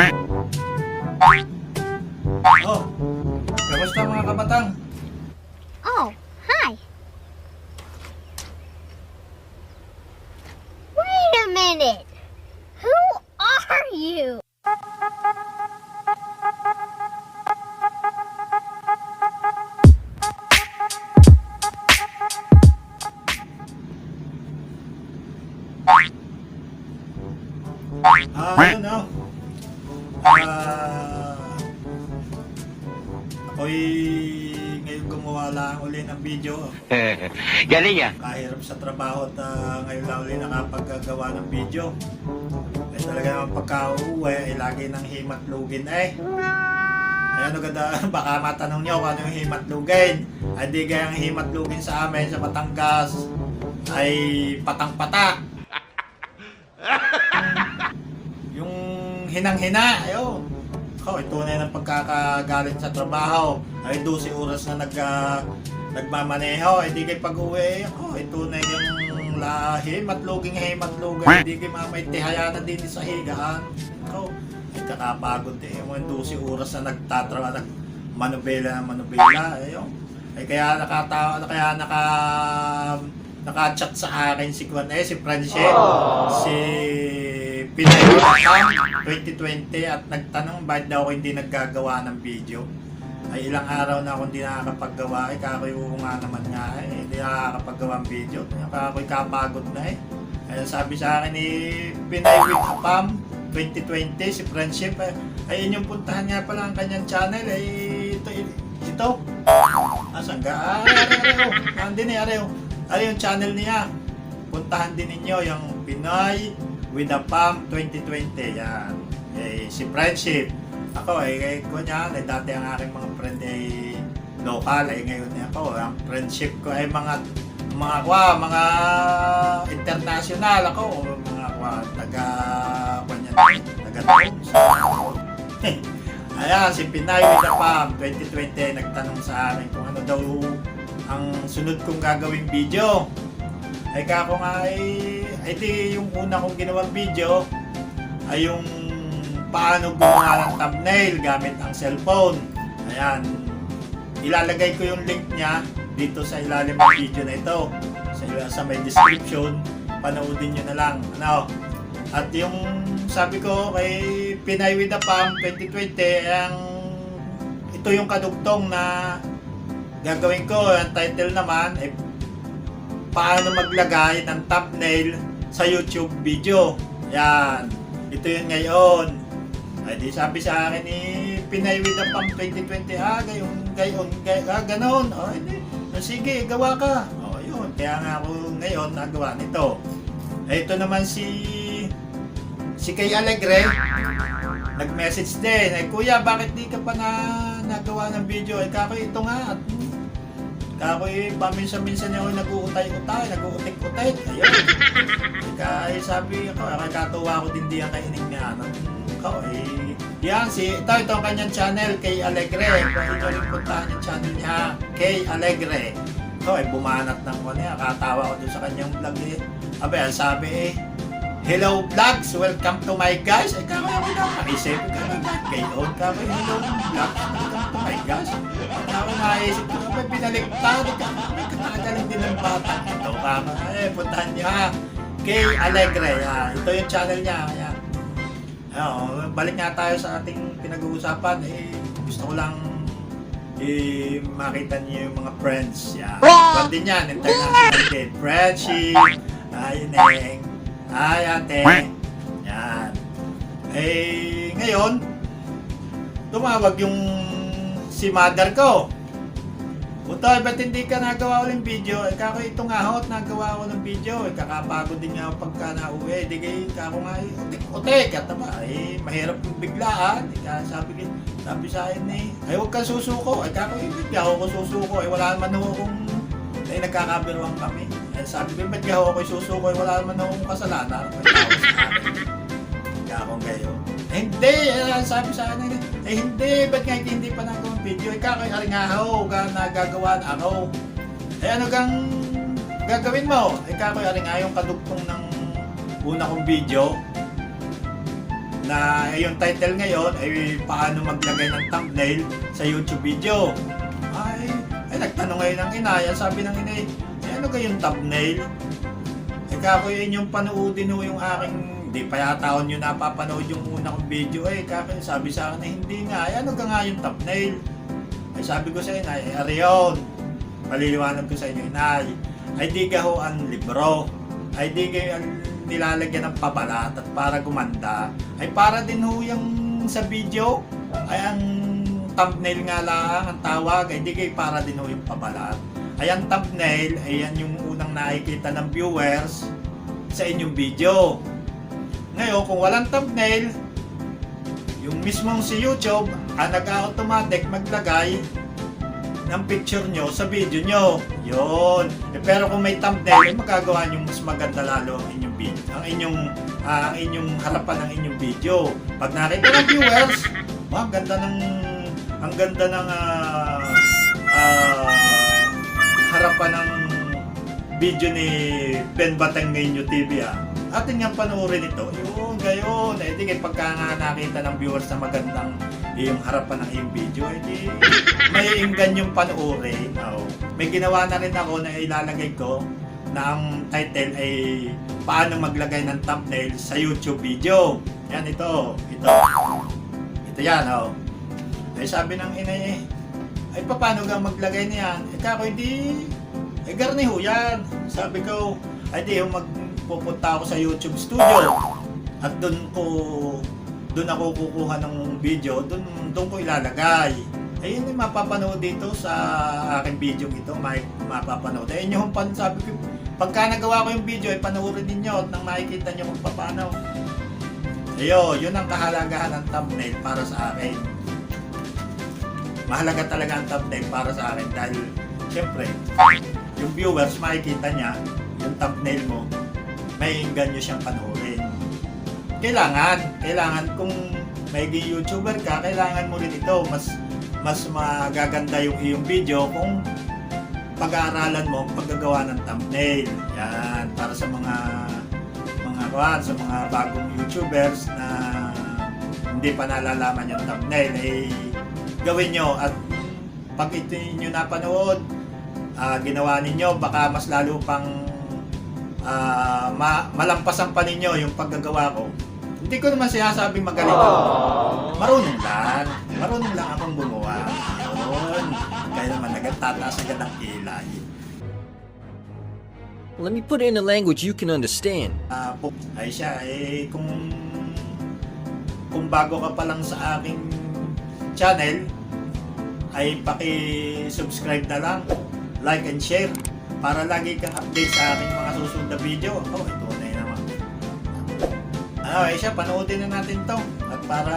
Oh, ngayon gumawa lang uli ng video. Galing ah. Kahirap sa trabaho at ah, ngayon lang uli nakapaggawa ng video. Eh talaga naman pagka-uwi, eh, lagi ng himatlugin eh. Ay ano ganda, baka matanong niyo kung ano yung himatlugin. Ay di gayang himatlugin sa amin sa Batangas ay patang-pata. yung hinang-hina, ayun. Ito na ng pagkakagalit sa trabaho. Ay 12 oras na nag, ah, nagmamaneho. Ay di kay pag-uwi. Ako, ito na yung lahi, matluging hay matlugay. Hindi kay mamay tihaya na din sa higaan. Ako, ay kakapagod eh. Yung 12 oras na nagtatrabaho, nag manubela na manubela. Ayun. Ay kaya nakatawa, kaya naka naka-chat sa akin si Kwan eh, si Franchet, si Pinay Tam 2020 at nagtanong bakit daw ako hindi naggagawa ng video. Ay ilang araw na ako hindi nakakapaggawa eh, kakoy nga naman nga eh, hindi nakakapaggawa ng video. Kakoy kapagod na eh. Ay sabi sa akin ni Pinay with Pam 2020 si Friendship eh, ay inyong puntahan nga pala ang kanyang channel ay ito ito Asan ka? Ah, areo, Nandun eh, areo. Yung channel niya? Puntahan din ninyo yung Pinoy with a Pam 2020. Yan. Eh, si Friendship. Ako, eh, eh ko niya, eh, dati ang aking mga friend ay local. Eh, ngayon eh, ako, ang friendship ko ay mga mga kwa, mga international ako. Mga kwa, taga, kwa niya, taga Ayan, si Pinay with the Pam 2020 nagtanong sa akin kung ano daw ang sunod kong gagawing video. Ay kako nga ay, ay di yung una kong ginawang video ay yung paano gumawa ng thumbnail gamit ang cellphone. Ayan, ilalagay ko yung link niya dito sa ilalim ng video na ito. Sa, sa may description, panoodin nyo na lang. Ano? At yung sabi ko kay Pinay with the Pam 2020, ang ito yung kadugtong na gagawin ko. Ang title naman ay paano maglagay ng thumbnail sa YouTube video. Yan. Ito yun ngayon. Ay di sabi sa akin ni Pinay with the Pam 2020, ah, gayon, gayon, gayon, ah, ganon. Oh, hindi. Ah, sige, gawa ka. Oh, yun. Kaya nga ako ngayon nagawa nito. Eh, ito naman si si Kay Alegre nag-message din. Eh, kuya, bakit di ka pa na nagawa ng video? Eh, kako ito nga. At, kako eh, paminsan-minsan ako nag-uutay-utay, nag-uutik-utik. Ayun. Kaya sabi ko, kaya katuwa ko din diyan kay Ining nga. Ano, ko, eh, yan, si, ito, ito ang kanyang channel, Kay Alegre. Kung ito rin puntahan yung channel niya, Kay Alegre. Eh, bumanat ng ko niya. Katawa ko doon sa kanyang vlog eh. Abe, ang sabi eh, Hello vlogs, welcome to my guys. Ay, kama ako na, paisip ka na ba? Gayon ka ba? Hello vlogs, my. At ako maisip ko, ba binaliktad ka? May katagaling din ng bata. Ito kama, eh, puntahan niyo ha. Kay Alegre, ah, ito yung channel niya. Ayan. Ayun, balik nga tayo sa ating pinag-uusapan. Eh, gusto ko lang eh, makita niyo yung mga friends. Yan. Kwan din yan, international din. Friendship, ay, neng, ay, ate. Yan. Eh, ngayon, tumawag yung si mother ko. Butoy, ba't hindi ka nagawa ulit video? Eh, kako ito nga nagawa ako ng video. Eh, kakapagod din nga pagka nauwi. Di kay, kako nga, eh, utik-utik. At ba, eh, mahirap yung biglaan. Eh, kaya sabi, ko- sabi sa akin eh, ay, huwag kang susuko. Eh, kako, eh, ba't ako ko susuko? Eh, wala naman ako kung, eh, nagkakabiruan kami. Eh, sabi ko, ba't ako ko susuko? Eh, wala naman akong kasalanan. Ba't ako sa akin? Kaya gayo. Eh, hindi, eh, sabi sa akin, eh, hindi, ba't nga hindi pa nagawang video? Eh, kakay, aring ako, ka nagagawa na ako. Eh, ano kang gagawin mo? Eh, kakay, aring yung kadugtong ng una kong video. na eh, yung title ngayon ay paano maglagay ng thumbnail sa YouTube video. Ay, ay nagtanong ngayon ng inay, ang sabi ng inay, eh, ano kayong thumbnail? Eh kako yun yung panoodin ho yung aking, hindi pa yata nyo napapanood yung una kong video eh, yun sabi sa akin na hindi nga, eh, ano ka nga yung thumbnail? Ay sabi ko sa inay, eh, ariyon, maliliwanag ko sa inyo inay, ay di ka ho ang libro, ay di kayo ang nilalagyan ng pabalat at para gumanda, ay para din ho yung sa video, ay ang thumbnail nga lang ang tawag, ay di kayo para din ho yung pabalat. Ay ang thumbnail, ay yan yung unang nakikita ng viewers sa inyong video. Ngayon, kung walang thumbnail, yung mismong si YouTube, ang nag-automatic maglagay ng picture nyo sa video nyo. Yun. Eh, pero kung may thumbnail, magagawa nyo mas maganda lalo ang inyong video, ang inyong ah, ang inyong harapan ng inyong video. Pag nakita ng viewers, wow, ang ganda ng ang ganda ng ah, ah, harapan ng video ni Ben Batangueño TV ah. Atin nga panoorin ito. Yun, gayon. Eh, di pagka nga nakita ng viewers na magandang yung harapan ng iyong video, eh, di may inggan yung panoorin. Oh. May ginawa na rin ako na ilalagay ko na ang title ay paano maglagay ng thumbnail sa YouTube video. Yan ito. Ito. Ito yan, oh. Ay sabi ng inay eh, ay paano ka maglagay niyan? Eh kako hindi, eh garni ho yan. Sabi ko, ay di yung magpupunta ako sa YouTube studio. At doon ko, doon ako kukuha ng video, doon, doon ko ilalagay. Eh yun yung mapapanood dito sa aking video ito, may mapapanood. Eh yun yung pan, sabi ko, pagka nagawa ko yung video, ay panoorin ninyo at nang makikita nyo kung paano. Ayo, yun ang kahalagahan ng thumbnail para sa akin mahalaga talaga ang thumbnail para sa akin dahil syempre yung viewers makikita niya yung thumbnail mo may nyo siyang panoorin. Kailangan kailangan kung may YouTuber ka kailangan mo rin ito. Mas mas magaganda yung iyong video kung pag-aaralan mo ang paggagawa ng thumbnail. Yan para sa mga mga kuhan, sa mga bagong YouTubers na hindi pa nalalaman yung thumbnail eh gawin nyo. At pag ito nyo napanood ah, ginawa ninyo baka mas lalo pang ah, ma- malampasan pa ninyo yung paggagawa ko. Hindi ko naman sinasabing magaling ako. Marunong lang. Marunong lang akong gumawa. Yun kaya naman nagtataas agad ang kilay. Let me put it in a language you can understand. Ah, po, ay siya, eh, kung kung bago ka pa lang sa aking channel, ay paki-subscribe na lang, like and share, para lagi kang update sa aking mga susunod na video. Oh, ito na yun naman. Ano, ay siya, panoodin na natin to. At para